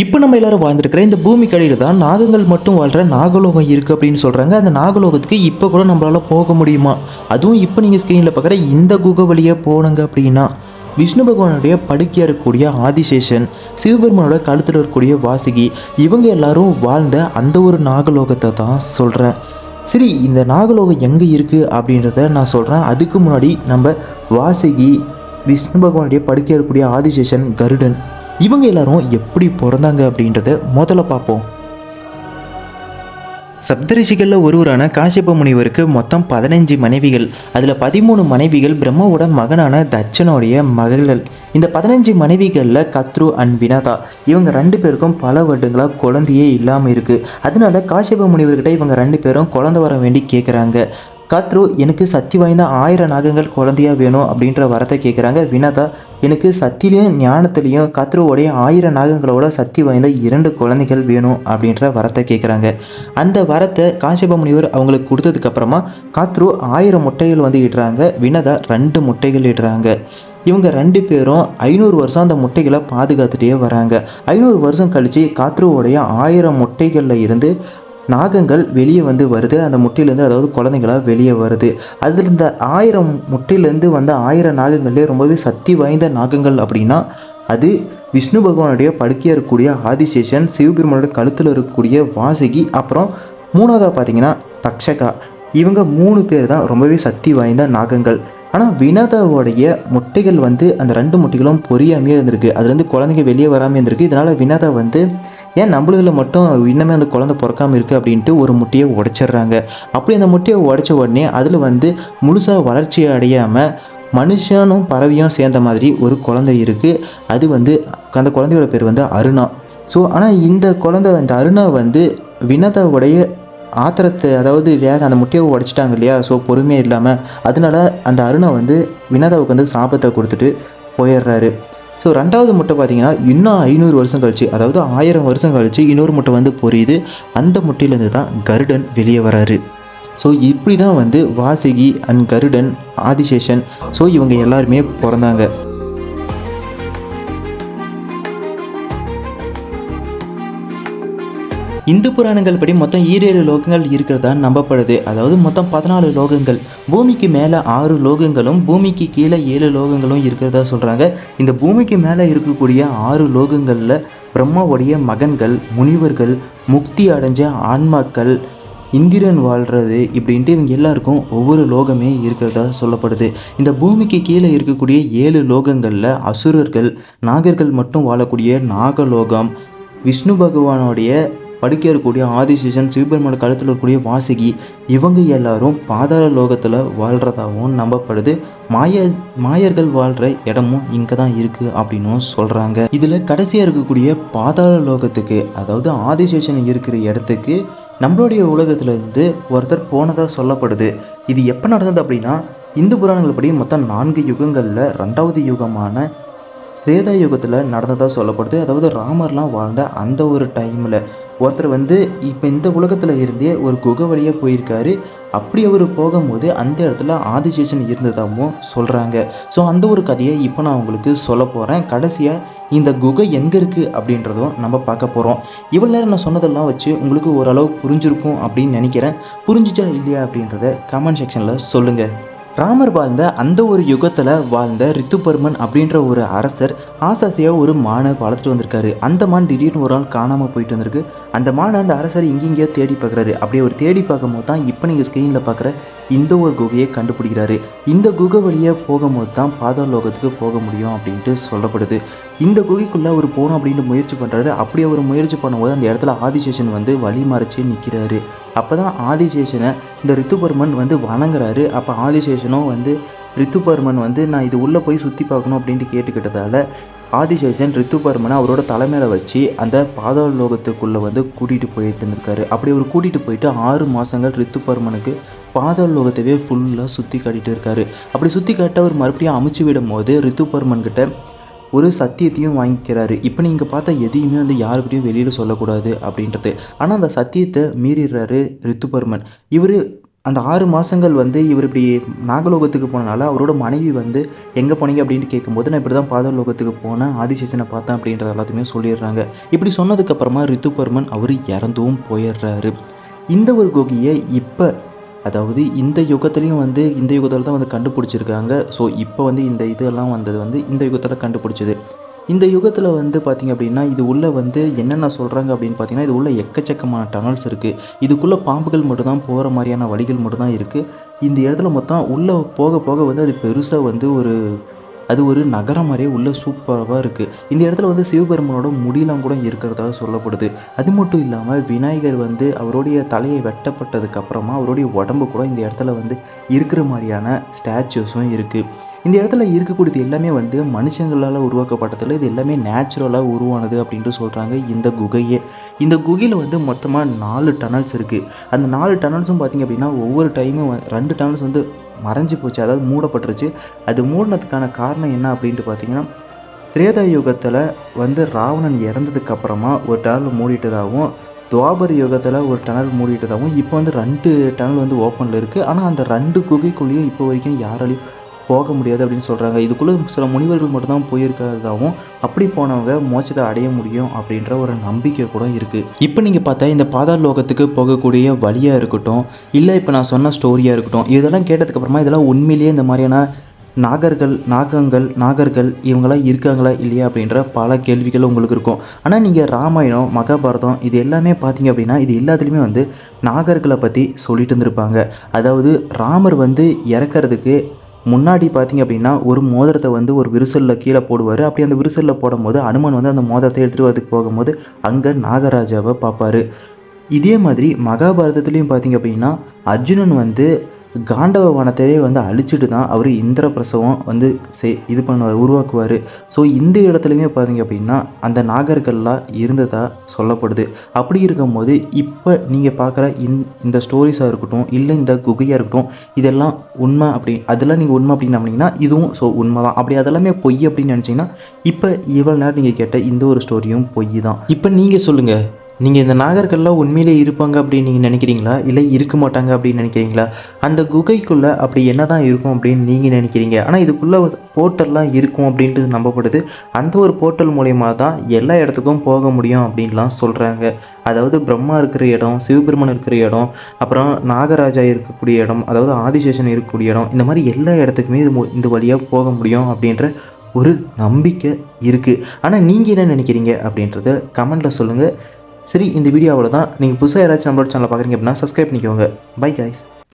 இப்போ நம்ம எல்லாரும் வாழ்ந்துருக்கிற இந்த பூமி கடையில் தான் நாகங்கள் மட்டும் வாழ்கிற நாகலோகம் இருக்குது அப்படின்னு சொல்கிறாங்க அந்த நாகலோகத்துக்கு இப்போ கூட நம்மளால் போக முடியுமா? அதுவும் இப்போ நீங்கள் ஸ்க்ரீனில் பார்க்குற இந்த குகை வழியாக போனங்க அப்படின்னா விஷ்ணு பகவானுடைய படுக்கையாக இருக்கக்கூடிய ஆதிசேஷன் சிவபெருமானோட கழுத்தில் இருக்கக்கூடிய வாசுகி இவங்க எல்லாரும் வாழ்ந்த அந்த ஒரு நாகலோகத்தை தான் சொல்கிறேன் சரி இந்த நாகலோகம் எங்கே இருக்குது அப்படின்றத நான் சொல்கிறேன் அதுக்கு முன்னாடி நம்ம வாசுகி விஷ்ணு பகவானுடைய படுக்கையாக இருக்கக்கூடிய ஆதிசேஷன் கருடன். இவங்க எல்லாரும் எப்படி பிறந்தாங்க அப்படின்றத முதல்ல பார்ப்போம். சப்தரிஷிகளில் ஒருவரான காசியப்ப முனிவருக்கு மொத்தம் பதினஞ்சு மனைவிகள். அதில் பதிமூணு மனைவிகள் பிரம்மாவோட மகனான தட்சனுடைய மகள்கள். இந்த பதினஞ்சு மனைவிகளில் கத்ரு அண்ட் வினாதா இவங்க ரெண்டு பேருக்கும் பல வருடங்களாக குழந்தையே இல்லாமல் இருக்குது அதனால காசியப்ப முனிவர்கிட்ட இவங்க ரெண்டு பேரும் குழந்தை வர வேண்டி கேட்குறாங்க கத்ரு எனக்கு சக்தி வாய்ந்த ஆயிரம் நாகங்கள் குழந்தையா வேணும் அப்படின்ற வரத்தை கேட்குறாங்க வினதா எனக்கு சக்திலையும் ஞானத்துலேயும் கத்ருவோடைய ஆயிரம் நாகங்களோட சக்தி வாய்ந்த இரண்டு குழந்தைகள் வேணும் அப்படின்ற வரத்தை கேட்குறாங்க அந்த வரத்தை காசிப முனிவர் அவங்களுக்கு கொடுத்ததுக்கப்புறமா காத்ரு ஆயிரம் முட்டைகள் வந்து இடுறாங்க. வினதா ரெண்டு முட்டைகள் இடுறாங்க. இவங்க ரெண்டு பேரும் ஐநூறு வருஷம் அந்த முட்டைகளை பாதுகாத்துட்டே வராங்க. ஐநூறு வருஷம் கழித்து காத்ருவோடைய ஆயிரம் முட்டைகளில் இருந்து நாகங்கள் வெளியே வந்து வருது. அந்த முட்டையிலேருந்து அதாவது குழந்தைங்களாக வெளியே வருது. அதில் இந்த ஆயிரம் முட்டையிலேருந்து வந்த ஆயிரம் நாகங்கள்லேயே ரொம்பவே சக்தி வாய்ந்த நாகங்கள் அப்படின்னா அது விஷ்ணு பகவானுடைய படுக்கையாக இருக்கக்கூடிய ஆதிசேஷன் சிவபெருமானோட கழுத்தில் இருக்கக்கூடிய வாசகி அப்புறம் மூணாவதாக பார்த்தீங்கன்னா தக்ஷகா. இவங்க மூணு பேர் தான் ரொம்பவே சக்தி வாய்ந்த நாகங்கள். ஆனால் வினதாவோடைய முட்டைகள் வந்து அந்த ரெண்டு முட்டைகளும் பொரியாமையே இருந்திருக்கு. அதுலேருந்து குழந்தைங்க வெளியே வராமல் இருந்திருக்கு. இதனால் வினதா வந்து ஏன் நம்மளதில் மட்டும் இன்னமே அந்த குழந்தை பிறக்காமல் இருக்குது அப்படின்ட்டு ஒரு முட்டையை உடைச்சிடுறாங்க? அப்படி அந்த முட்டையை உடைச்ச உடனே அதில் வந்து முழுசாக வளர்ச்சி அடையாமல் மனுஷனும் பறவையும் சேர்ந்த மாதிரி ஒரு குழந்தை இருக்குது அது வந்து அந்த குழந்தையோட பேர் வந்து அருணா. ஸோ ஆனால் இந்த குழந்தை இந்த அருணா வந்து வினதாவுடைய ஆத்திரத்தை அதாவது வேக அந்த முட்டையை உடைச்சிட்டாங்க இல்லையா? ஸோ பொறுமையாக இல்லாமல் அதனால அந்த அருணா வந்து வினதாவுக்கு வந்து சாபத்தை கொடுத்துட்டு போயிடுறாரு. ஸோ ரெண்டாவது முட்டை பார்த்தீங்கன்னா இன்னும் ஐநூறு வருஷம் கழிச்சு அதாவது ஆயிரம் வருஷம் கழிச்சு இன்னொரு முட்டை வந்து பொரியுது. அந்த முட்டையிலேருந்து தான் கருடன் வெளியே வராரு. ஸோ இப்படி தான் வந்து வாசுகி அண்ட் கருடன் ஆதிசேஷன் ஸோ இவங்க எல்லாருமே பிறந்தாங்க. இந்து புராணங்கள் படி மொத்தம் ஈரேழு லோகங்கள் இருக்கிறதா நம்பப்படுது. அதாவது மொத்தம் பதினாலு லோகங்கள். பூமிக்கு மேலே ஆறு லோகங்களும் பூமிக்கு கீழே ஏழு லோகங்களும் இருக்கிறதா சொல்கிறாங்க இந்த பூமிக்கு மேலே இருக்கக்கூடிய ஆறு லோகங்களில் பிரம்மாவுடைய மகன்கள் முனிவர்கள் முக்தி அடைஞ்ச ஆன்மாக்கள் இந்திரன் வாழ்கிறது இப்படின்ட்டு இவங்க எல்லாருக்கும் ஒவ்வொரு லோகமே இருக்கிறதா சொல்லப்படுது. இந்த பூமிக்கு கீழே இருக்கக்கூடிய ஏழு லோகங்களில் அசுரர்கள் நாகர்கள் மட்டும் வாழக்கூடிய நாகலோகம் விஷ்ணு பகவானுடைய படிக்க இருக்கக்கூடிய ஆதிசேஷன் சிவபெருமான கழுத்தில் இருக்கக்கூடிய வாசுகி இவங்க எல்லாரும் பாதாள லோகத்தில் வாழ்கிறதாகவும் நம்பப்படுது. மாய மாயர்கள் வாழ்கிற இடமும் இங்கே தான் இருக்குது அப்படின்னும் சொல்கிறாங்க இதில் கடைசியாக இருக்கக்கூடிய பாதாள லோகத்துக்கு அதாவது ஆதிசேஷன் இருக்கிற இடத்துக்கு நம்மளுடைய உலகத்துலேருந்து ஒருத்தர் போனதாக சொல்லப்படுது. இது எப்போ நடந்தது அப்படின்னா இந்து புராணங்கள் படி மொத்தம் நான்கு யுகங்களில் ரெண்டாவது யுகமான திரேதா யுகத்தில் நடந்ததாக சொல்லப்படுது. அதாவது ராமர்லாம் வாழ்ந்த அந்த ஒரு டைமில் ஒருத்தர் வந்து இப்போ இந்த உலகத்தில் இருந்தே ஒரு குகை வழியாக போயிருக்காரு. அப்படி அவர் போகும்போது அந்த இடத்துல ஆதிசேஷன் இருந்ததாகவும் சொல்கிறாங்க ஸோ அந்த ஒரு கதையை இப்போ நான் உங்களுக்கு சொல்ல போகிறேன் கடைசியாக இந்த குகை எங்கே இருக்குது அப்படின்றதும் நம்ம பார்க்க போகிறோம் இவ்வளோ நேரம் நான் சொன்னதெல்லாம் வச்சு உங்களுக்கு ஓரளவு புரிஞ்சிருக்கும் அப்படின்னு நினைக்கிறேன். புரிஞ்சிச்சா இல்லையா அப்படின்றத கமெண்ட் செக்ஷனில் சொல்லுங்கள் ராமர் வாழ்ந்த அந்த ஒரு யுகத்தில் வாழ்ந்த ரித்துபர்மன் அப்படின்ற ஒரு அரசர் ஆசாசியாக ஒரு மானை வளர்த்துட்டு வந்திருக்காரு. அந்த மான் திடீர்னு ஒரு நாள் காணாமல் போயிட்டு வந்திருக்கு. அந்த மானை அந்த அரசர் இங்கெங்கேயோ தேடி பார்க்குறாரு. அப்படியே ஒரு தேடி பார்க்கும்போது தான் இப்போ நீங்கள் ஸ்க்ரீனில் பார்க்குற இந்த ஒரு குகையை கண்டுபிடிக்கிறாரு. இந்த குகை வழியாக போகும்போது தான் பாதாள லோகத்துக்கு போக முடியும் அப்படின்ட்டு சொல்லப்படுது. இந்த குகைக்குள்ளே அவர் போகணும் அப்படின்ட்டு முயற்சி பண்ணுறாரு அப்படி அவர் முயற்சி பண்ணும்போது அந்த இடத்துல ஆதிசேஷன் வந்து வழி மறைச்சே நிற்கிறாரு அப்போ தான் ஆதிசேஷனை இந்த ரித்துபர்மன் வந்து வணங்குறாரு. அப்போ ஆதிசேஷனும் வந்து ரித்துபர்மன் வந்து நான் இது உள்ளே போய் சுற்றி பார்க்கணும் அப்படின்ட்டு கேட்டுக்கிட்டதால ஆதிசேஷன் ரித்துபர்மனை அவரோட தலைமையில் வச்சு அந்த பாதாள லோகத்துக்குள்ளே வந்து கூட்டிகிட்டு போயிட்டு இருந்திருக்காரு. அப்படி அவர் கூட்டிகிட்டு போயிட்டு ஆறு மாதங்கள் ரித்துபர்மனுக்கு பாதாள லோகத்தையே ஃபுல்லாக சுற்றி காட்டிட்டு இருக்காரு. அப்படி சுற்றி காட்ட அவர் மறுபடியும் அமுச்சு விடும் போது ரித்துபர்மன் கிட்ட ஒரு சத்தியத்தையும் வாங்கிக்கிறாரு. இப்போ நீங்கள் பார்த்தா எதையுமே வந்து யாருக்கிட்டையும் வெளியில் சொல்லக்கூடாது அப்படின்றது. ஆனால் அந்த சத்தியத்தை மீறிடுறாரு ரித்துபர்மன் இவர் அந்த ஆறு மாதங்கள் வந்து இவர் இப்படி நாகலோகத்துக்கு போனனால அவரோட மனைவி வந்து எங்கே போனீங்க அப்படின்ட்டு கேட்கும்போது நான் இப்படி தான் பாதாள லோகத்துக்கு போனேன் ஆதிசேஷனை பார்த்தேன் அப்படின்றது எல்லாத்தையுமே சொல்லிடுறாங்க. இப்படி சொன்னதுக்கப்புறமா ரித்துபர்மன் அவர் இறந்தும் போயிடுறாரு. இந்த ஒரு கோகியை இப்போ அதாவது இந்த யுகத்துலேயும் வந்து இந்த யுகத்தில் தான் வந்து கண்டுபிடிச்சிருக்காங்க. ஸோ இப்போ வந்து இந்த இதெல்லாம் வந்தது வந்து இந்த யுகத்தில் கண்டுபிடிச்சது. இந்த யுகத்தில் வந்து பார்த்திங்க அப்படின்னா இது உள்ளே வந்து என்னென்ன சொல்கிறாங்க அப்படின்னு பார்த்தீங்கன்னா இது உள்ள எக்கச்சக்கமான டனல்ஸ் இருக்குது இதுக்குள்ளே பாம்புகள் மட்டும்தான் போகிற மாதிரியான வழிகள் மட்டும்தான் இருக்குது இந்த இடத்துல மொத்தம் உள்ளே போக போக வந்து அது பெருசாக வந்து ஒரு அது ஒரு நகரம் மாதிரியே உள்ள சூப்பராக இருக்குது இந்த இடத்துல வந்து சிவபெருமானோட முடியெல்லாம் கூட இருக்கிறதாக சொல்லப்படுது. அது மட்டும் இல்லாமல் விநாயகர் வந்து அவருடைய தலையை வெட்டப்பட்டதுக்கப்புறமா அவருடைய உடம்பு கூட இந்த இடத்துல வந்து இருக்கிற மாதிரியான ஸ்டாச்சுஸும் இருக்குது இந்த இடத்துல இருக்கக்கூடியது எல்லாமே வந்து மனுஷங்களால் உருவாக்கப்பட்டதில் இது எல்லாமே நேச்சுரலாக உருவானது அப்படின்ட்டு சொல்கிறாங்க இந்த குகையே. இந்த குகையில் வந்து மொத்தமாக நாலு டனல்ஸ் இருக்குது அந்த நாலு டனல்ஸும் பார்த்திங்க அப்படின்னா ஒவ்வொரு டைமும் ரெண்டு டனல்ஸ் வந்து மறைஞ்சு போச்சு அதாவது மூடப்பட்டுருச்சு. அது மூடினதுக்கான காரணம் என்ன அப்படின்ட்டு பார்த்தீங்கன்னா திரேதா யுகத்தில் வந்து ராவணன் இறந்ததுக்கு அப்புறமா ஒரு டனல் மூடிட்டதாகவும் துவாபர் யுகத்தில் ஒரு டனல் மூடிட்டதாகவும் இப்போ வந்து ரெண்டு டனல் வந்து ஓப்பனில் இருக்குது ஆனால் அந்த ரெண்டு குகைக்குள்ளேயும் இப்போ வரைக்கும் யாராலையும் போக முடியாது அப்படின்னு சொல்கிறாங்க இதுக்குள்ளே சில முனிவர்கள் மட்டும்தான் போயிருக்கிறதாகவும் அப்படி போனவங்க மோட்சத்தை அடைய முடியும் அப்படின்ற ஒரு நம்பிக்கை கூட இருக்குது இப்போ நீங்கள் பார்த்தா இந்த பாதாள லோகத்துக்கு போகக்கூடிய வழியாக இருக்கட்டும் இல்லை இப்போ நான் சொன்ன ஸ்டோரியாக இருக்கட்டும் இதெல்லாம் கேட்டதுக்கப்புறமா இதெல்லாம் உண்மையிலேயே இந்த மாதிரியான நாகர்கள் நாகங்கள் நாகர்கள் இவங்களாம் இருக்காங்களா இல்லையா அப்படின்ற பல கேள்விகள் உங்களுக்கு இருக்கும். ஆனால் நீங்கள் ராமாயணம் மகாபாரதம் இது எல்லாமே பார்த்தீங்க அப்படின்னா இது எல்லாத்துலேயுமே வந்து நாகர்களை பற்றி சொல்லிட்டு இருந்திருப்பாங்க. அதாவது ராமர் வந்து இறக்கறதுக்கு முன்னாடி பார்த்தீங்க அப்படின்னா ஒரு மோதிரத்தை வந்து ஒரு விரிசலில் கீழே போடுவார். அப்படி அந்த விரிசலில் போடும்போது அனுமன் வந்து அந்த மோதிரத்தை எடுத்துகிட்டு வரதுக்கு போகும்போது அங்கே நாகராஜாவை பார்ப்பாரு. இதே மாதிரி மகாபாரதத்துலேயும் பார்த்தீங்க அப்படின்னா அர்ஜுனன் வந்து காண்டவ வனத்தையே வந்து அழிச்சிட்டு தான் அவர் இந்திர பிரசவம் வந்து செய் இது பண்ணுவார் உருவாக்குவார். ஸோ இந்த இடத்துலையுமே பார்த்தீங்க அப்படின்னா அந்த நாகர்கள்லாம் இருந்ததாக சொல்லப்படுது. அப்படி இருக்கும்போது இப்போ நீங்கள் பார்க்குற இந் இந்த ஸ்டோரிஸாக இருக்கட்டும் இல்லை இந்த குகையாக இருக்கட்டும் இதெல்லாம் உண்மை அப்படி அதெல்லாம் நீங்கள் உண்மை அப்படின்னு நம்பினீங்கன்னா இதுவும் ஸோ உண்மை தான் அப்படி அதெல்லாமே பொய் அப்படின்னு நினச்சிங்கன்னா இப்போ இவ்வளோ நேரம் நீங்கள் கேட்ட இந்த ஒரு ஸ்டோரியும் பொய் தான் இப்போ நீங்கள் சொல்லுங்கள் நீங்கள் இந்த நாகர்கள்லாம் உண்மையிலே இருப்பாங்க அப்படின்னு நீங்கள் நினைக்கிறீங்களா? இல்லை இருக்க மாட்டாங்க அப்படின்னு நினைக்கிறீங்களா? அந்த குகைக்குள்ளே அப்படி என்ன தான் இருக்கும் அப்படின்னு நீங்கள் நினைக்கிறீங்க? ஆனால் இதுக்குள்ளே போர்ட்டல்லாம் இருக்கும் அப்படின்ட்டு நம்பப்படுது. அந்த ஒரு போர்ட்டல் மூலயமா தான் எல்லா இடத்துக்கும் போக முடியும் அப்படின்லாம் சொல்கிறாங்க அதாவது பிரம்மா இருக்கிற இடம் சிவபெருமன் இருக்கிற இடம் அப்புறம் நாகராஜா இருக்கக்கூடிய இடம் அதாவது ஆதிசேஷன் இருக்கக்கூடிய இடம் இந்த மாதிரி எல்லா இடத்துக்குமே இது இந்த வழியாக போக முடியும் அப்படின்ற ஒரு நம்பிக்கை இருக்குது ஆனால் நீங்கள் என்ன நினைக்கிறீங்க அப்படின்றத கமெண்ட்டில் சொல்லுங்கள் சரி இந்த வீடியோவில் தான் நீங்கள் புதுசாக யாராச்சும் நம்மளோட சேனலை பார்க்குறீங்க அப்படின்னா சப்ஸ்கிரைப் பண்ணிக்கோங்க. Bye guys